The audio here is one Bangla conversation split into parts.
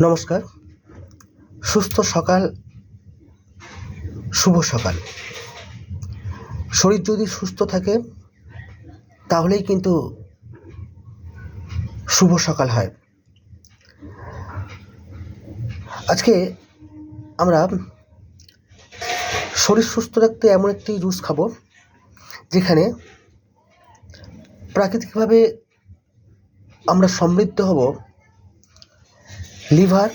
নমস্কার। সুস্থ সকাল, শুভ সকাল। শরীর যদি সুস্থ থাকে, তাহলেই কিন্তু শুভ সকাল হয়। আজকে আমরা শরীর সুস্থ রাখতে এমন একটি জুস খাব, যেখানে প্রাকৃতিকভাবে আমরা সমৃদ্ধ হব লিভার,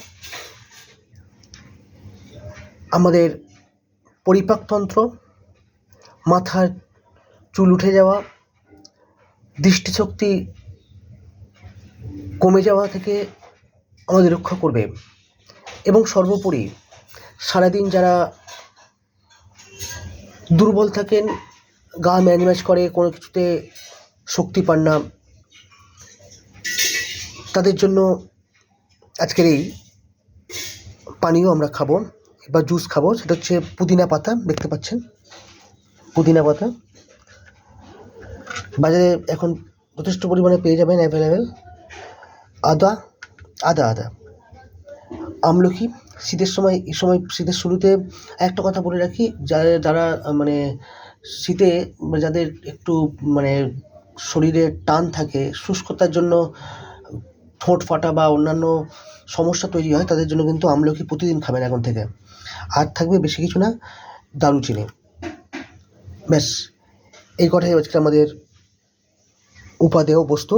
আমাদের পরিপাকতন্ত্র মাথার চুল উঠে যাওয়া, দৃষ্টিশক্তি কমে যাওয়া থেকে আমাদের রক্ষা করবে। এবং সর্বোপরি সারাদিন যারা দুর্বল থাকেন, গা ম্যাজম্যাজ করে, কোনো কিছুতে শক্তি পান না, তাদের জন্য আজকের এই পানীয় আমরা খাব, বা জুস খাব, সেটা হচ্ছে পুদিনা পাতা, দেখতে পাচ্ছেন? পুদিনা পাতা। বাজারে এখন যথেষ্ট পরিমাণে পেয়ে যাবেন অ্যাভেলেবেল আদা আদা আদা। আমলকি শীতের সময়, এই সময়, শীতের শুরুতে একটা কথা বলে রাখি, যারা যারা মানে শীতে যাদের একটু মানে শরীরে টান থাকে, শুষ্কতার জন্য ঠোঁট ফাটা বা অন্যান্য সমস্যা তৈরি হয়, তাদের জন্য কিন্তু আমলকি প্রতিদিন খাবেন এখন থেকে। আর থাকবে বেশি কিছু না, দারুচিনি। ব্যাস, এই কটাই আজকে আমাদের উপাদেয় বস্তু।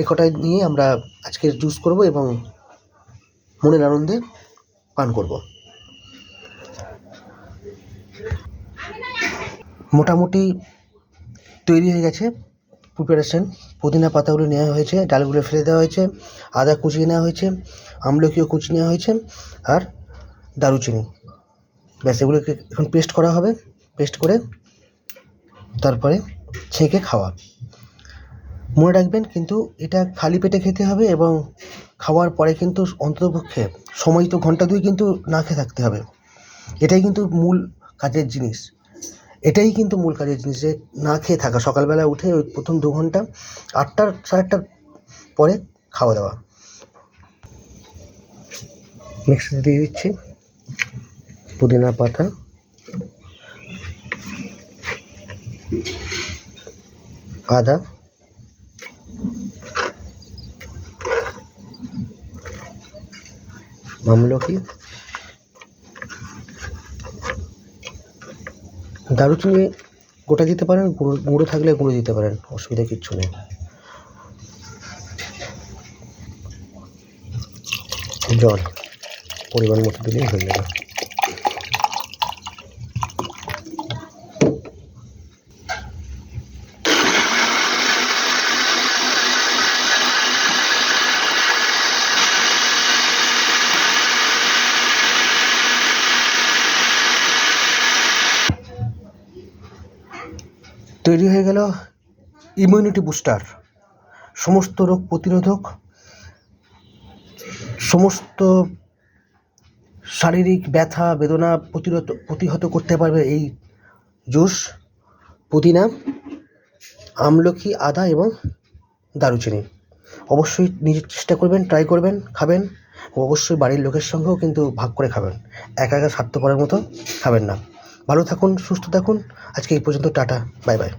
এ কটাই নিয়ে আমরা আজকের জুস করব এবং মনের আনন্দে পান করব। মোটামুটি তৈরি হয়ে গেছে প্রিপারেশন পুদিনা পাতাগুলো নেওয়া হয়েছে, ডালগুলো ফেলে দেওয়া হয়েছে, আদা কুচিয়ে নেওয়া হয়েছে, আমলকিও কুচিয়ে নেওয়া হয়েছে আর দারুচিনি। ব্যাস, এগুলোকে এখন পেস্ট করা হবে, পেস্ট করে তারপরে ছেঁকে খাওয়া। মনে রাখবেন কিন্তু এটা খালি পেটে খেতে হবে এবং খাওয়ার পরে কিন্তু অন্ততপক্ষে সময় তো ঘণ্টা দুই কিন্তু না খেয়ে থাকতে হবে। এটাই কিন্তু মূল কাজের জিনিস। এটাই কিন্তু মূল কাজের জিনিস যে না খেয়ে থাকা। সকালবেলা উঠে ওই প্রথম দু ঘণ্টা, আটটার, সাড়ে আটটার পরে খাওয়া দাওয়া। মিক্সিতে দিয়ে দিচ্ছি পুদিনা পাতা। আদা। আমলকি। দারুচিনি গোটা দিতে পারেন, গুঁড়ো গুঁড়ো থাকলে গুঁড়ো দিতে পারেন, অসুবিধা কিচ্ছু নেই। জল, পরিমাণ মতো দিলেই হয়ে যাবে। তৈরি হয়ে গেল ইমিউনিটি বুস্টার সমস্ত রোগ প্রতিরোধক, সমস্ত শারীরিক ব্যথা, বেদনা প্রতিরোধ, প্রতিহত করতে পারবে এই জুস, পুদিনা আমলকি আদা এবং দারুচিনি। অবশ্যই নিজের চেষ্টা করবেন ট্রাই করবেন, খাবেন অবশ্যই বাড়ির লোকের সঙ্গেও কিন্তু ভাগ করে খাবেন। একা একা স্বার্থপরের মতো খাবেন না। ভালো থাকুন সুস্থ থাকুন। আজকে এই পর্যন্ত টাটা বাই বাই।